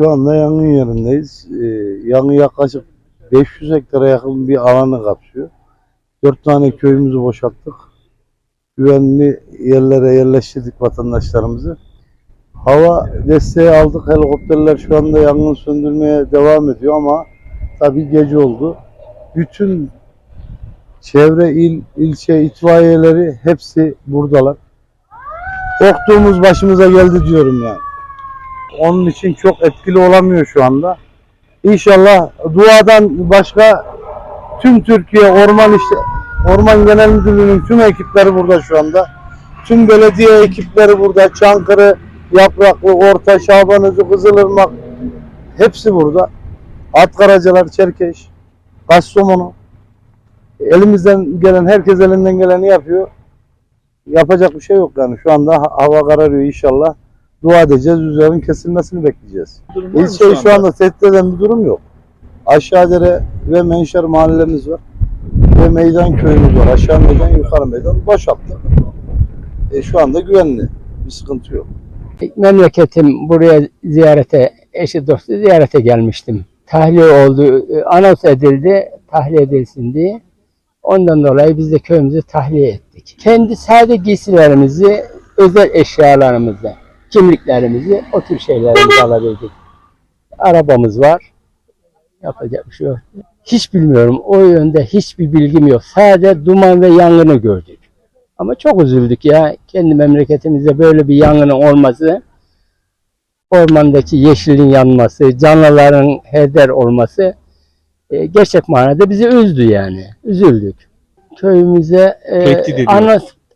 Şu anda yangın yerindeyiz. Ee, yangın yaklaşık 500 hektara yakın bir alanı kapsıyor. 4 tane köyümüzü boşalttık. Güvenli yerlere yerleştirdik vatandaşlarımızı. Hava desteği aldık. Helikopterler şu anda yangın söndürmeye devam ediyor ama tabii gece oldu. Bütün çevre il, ilçe itfaiyeleri hepsi buradalar. Korktuğumuz başımıza geldi diyorum yani. Onun için çok etkili olamıyor şu anda. İnşallah duadan başka tüm Türkiye Orman işte Orman Genel Müdürlüğü'nün tüm ekipleri burada şu anda. Tüm belediye ekipleri burada. Çankırı, Yapraklı, Orta, Şabanözü, Kızılırmak hepsi burada. Atkaracalar, Çerkeş, Kastamonu. Elimizden gelen, herkes elinden geleni yapıyor. Yapacak bir şey yok yani. Şu anda ha- hava kararıyor inşallah. Dua edeceğiz, rüzgarın kesilmesini bekleyeceğiz. Mı İlçeyi şu anda? tehdit eden bir durum yok. Aşağıdere ve Menşer mahallemiz var. Ve meydan köyümüz var. Aşağı meydan, yukarı meydan boşalttık. E, şu anda güvenli. Bir sıkıntı yok. memleketim buraya ziyarete, eşi dostu ziyarete gelmiştim. Tahliye oldu, e, anons edildi, tahliye edilsin diye. Ondan dolayı biz de köyümüzü tahliye ettik. Kendi sade giysilerimizi, özel eşyalarımızı, kimliklerimizi, o tür şeylerimizi alabildik. Arabamız var. Yapacak bir şey yok. Hiç bilmiyorum. O yönde hiçbir bilgim yok. Sadece duman ve yangını gördük. Ama çok üzüldük ya. Kendi memleketimizde böyle bir yangının olması, ormandaki yeşilin yanması, canlıların heder olması e, gerçek manada bizi üzdü yani. Üzüldük. Köyümüze e, ediyor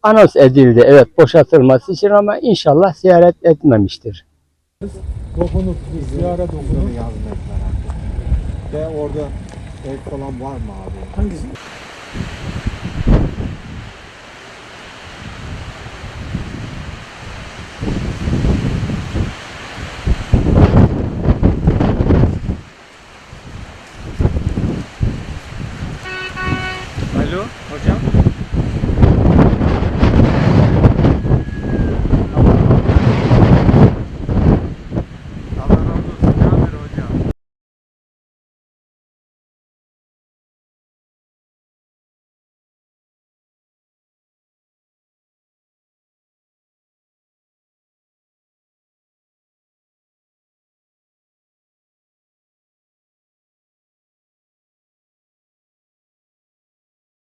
anons edildi. Evet boşaltılması için ama inşallah ziyaret etmemiştir. Dokunup ziyaret dokunup yardım ettiler Ve orada ev falan var mı abi? Hangisi? Alo hocam.